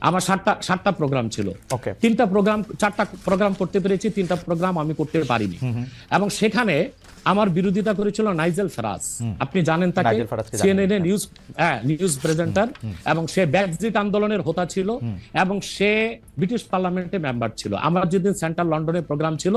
আমার সাতটা সাতটা প্রোগ্রাম ছিল। তিনটা প্রোগ্রাম চারটা প্রোগ্রাম করতে পেরেছি তিনটা প্রোগ্রাম আমি করতে পারিনি। এবং সেখানে আমার বিরোধিতা করেছিল নাইজেল ফেরাজ। আপনি জানেন তাকে? সিএনএন হ্যাঁ। নিউজ হ্যাঁ নিউজ প্রেজেন্টার এবং সে ব্যাকজিট আন্দোলনের হোতা ছিল। এবং সে ব্রিটিশ পার্লামেন্টে মেম্বার ছিল। আমার যেদিন সেন্ট্রাল লন্ডনে প্রোগ্রাম ছিল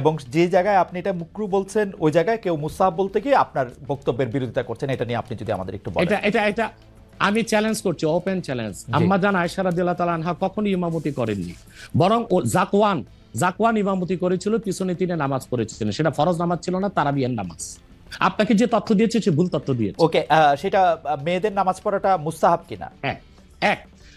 এবং যে জায়গায় আপনি এটা মুকরু বলছেন ওই জায়গায় কেউ মুসাহাব বলতে গিয়ে আপনার বক্তব্যের বিরোধিতা করছেন এটা নিয়ে আপনি যদি আমাদের একটু বলেন। এটা এটা এটা আমি চ্যালেঞ্জ করছি ওপেন চ্যালেঞ্জ আম্মা জান আয়সা রাদিয়াল্লাহু তাআলা আনহা কখনো ইমামতি করেননি। বরং ও জাকওয়ান জাকওয়ান ইমামতি করেছিল পিছনে তিনি নামাজ পড়েছিলেন। সেটা ফরজ নামাজ ছিল না তারাবিয়ান নামাজ। আপনাকে যে তথ্য দিয়েছে সে ভুল তথ্য দিয়েছে। ওকে সেটা মেয়েদের নামাজ পড়াটা মুস্তাহাব কিনা? এক এক।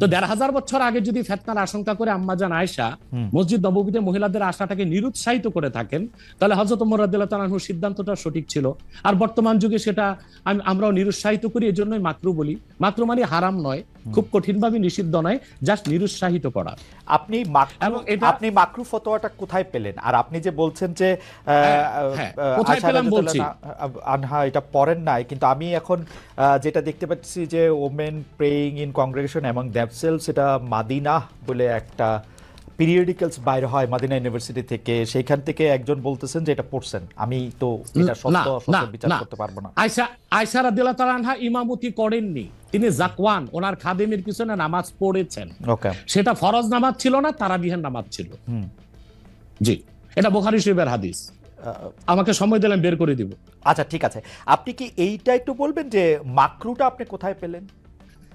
তো দেড় হাজার বছর আগে যদি ফেতনার আশঙ্কা করে আম্মাজান আয়সা মসজিদ নববীতে মহিলাদের আশাটাকে নিরুৎসাহিত করে থাকেন তাহলে হজরত মোরাদুল্লাহ সিদ্ধান্তটা সঠিক ছিল। আর বর্তমান যুগে সেটা আমি- আমরাও নিরুৎসাহিত করি এই জন্যই মাকরু বলি। মাকরু মানে হারাম নয় খুব কঠিনভাবে নিষিদ্ধ নয় জাস্ট নিরুৎসাহিত করা। আপনি এবং এটা- আপনি মাকরু ফতোয়াটা কোথায় পেলেন? আর আপনি যে বলছেন যে হ্যাঁ, কোথায় পেলাম বলছি। আনহা- এটা পড়েন নাই কিন্তু আমি এখন যেটা দেখতে পাচ্ছি যে ওমেন প্রেইং ইন কংগ্রেগেশন এবং দ্যাপসেলস এটা মাদিনা বলে একটা পিরিয়ডিক্যালস বাইর হয় মাদিনা ইউনিভার্সিটি থেকে। সেইখান থেকে একজন বলতেছেন যে এটা পড়ছেন। আমি তো এটা সত্য অসত্য বিচার করতে পারব না। আয়সা আয়সা রাদিয়াল্লাহু তাআলা ইমামতি করেননি। তিনি জাকওয়ান ওনার খাদেমের পিছনে নামাজ পড়েছেন। ওকে। সেটা ফরজ নামাজ ছিল না তারাবিহের নামাজ ছিল। জি এটা বুখারী শরীফের হাদিস। আমাকে সময় দিলেন বের করে দিব। আচ্ছা ঠিক আছে। আপনি কি এইটা একটু বলবেন যে মাকরুটা আপনি কোথায় পেলেন।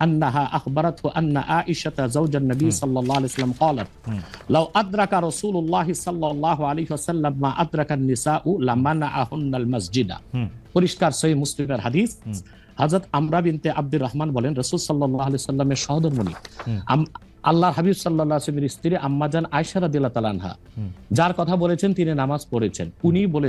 أنها أخبرته أن عائشة زوج النبي صلى الله عليه وسلم قالت لو أدرك رسول الله صلى الله عليه وسلم ما أدرك النساء لمنعهن المسجد হুম। পরিষ্কার সহি মুসলিমের হাদিস হযরত আমরা বিনতে আব্দুর রহমান বলেন রাসূল সাল্লাল্লাহু আলাইহি সাল্লামের সহধর্মণী আম- আল্লাহ হাবিব সাল্লাল্লাহু আলাইহি ওয়াসাল্লামের স্ত্রী আম্মাজান আয়েশা রাদিয়াল্লাহু তাআলা আনহা যার কথা বলেছেন তিনি নামাজ পড়েছেন উনি বলে